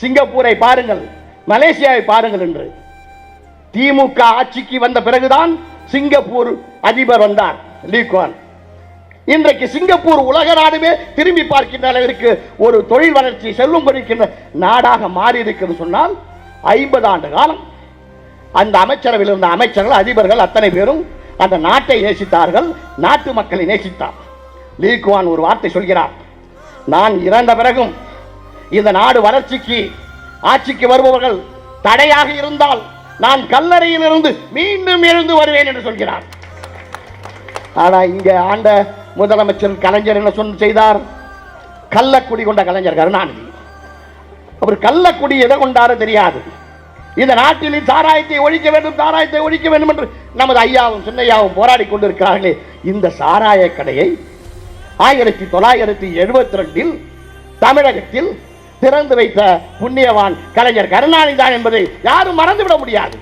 சிங்கப்பூரை பாருங்கள் மலேசியாவை பாருங்கள் என்று. திமுக ஆட்சிக்கு வந்த பிறகுதான் சிங்கப்பூர் அதிபர் வந்தார் லீக்வான் இன்றைக்கு சிங்கப்பூர் உலக நாடுமே திரும்பி பார்க்கின்ற அளவிற்கு ஒரு தொழில் வளர்ச்சி செல்வம் கொடுக்கின்ற நாடாக மாறி இருக்கிறது சொன்னால் ஐம்பது ஆண்டு காலம். அந்த அமைச்சரவையில் இருந்த அமைச்சர்கள் அதிபர்கள் அத்தனை பேரும் அந்த நாட்டை நேசித்தார்கள் நாட்டு மக்களை நேசித்தார். லீக்வான் ஒரு வார்த்தை சொல்கிறார் நான் இறந்த பிறகும் இந்த நாடு வளர்ச்சிக்கு ஆட்சிக்கு வருபவர்கள் தடையாக இருந்தால் நான் கல்லறையில் இருந்து மீண்டும் எழுந்து வருவேன் என்று சொல்கிறார். ஆனா இங்க ஆண்ட முதலமைச்சர் கலைஞர் என்ன சொன்ன செய்தார்? கள்ளக்குடி கொண்ட கலைஞர் கருணாநிதி அவர் கள்ளக்குடி எதை கொண்டாரோ தெரியாது. இந்த நாட்டில் சாராயத்தை ஒழிக்க வேண்டும் சாராயத்தை ஒழிக்க வேண்டும் என்று நமது ஐயாவும் சின்னையாவும் போராடி கொண்டிருக்கிறார்களே. இந்த சாராய கடையை ஆயிரத்தி தொள்ளாயிரத்தி எழுபத்தி ரெண்டில் தமிழகத்தில் திறந்து வைத்த புண்ணியவான் கலைஞர் கருணாநிதி தான் என்பதை யாரும் மறந்துவிட முடியாது.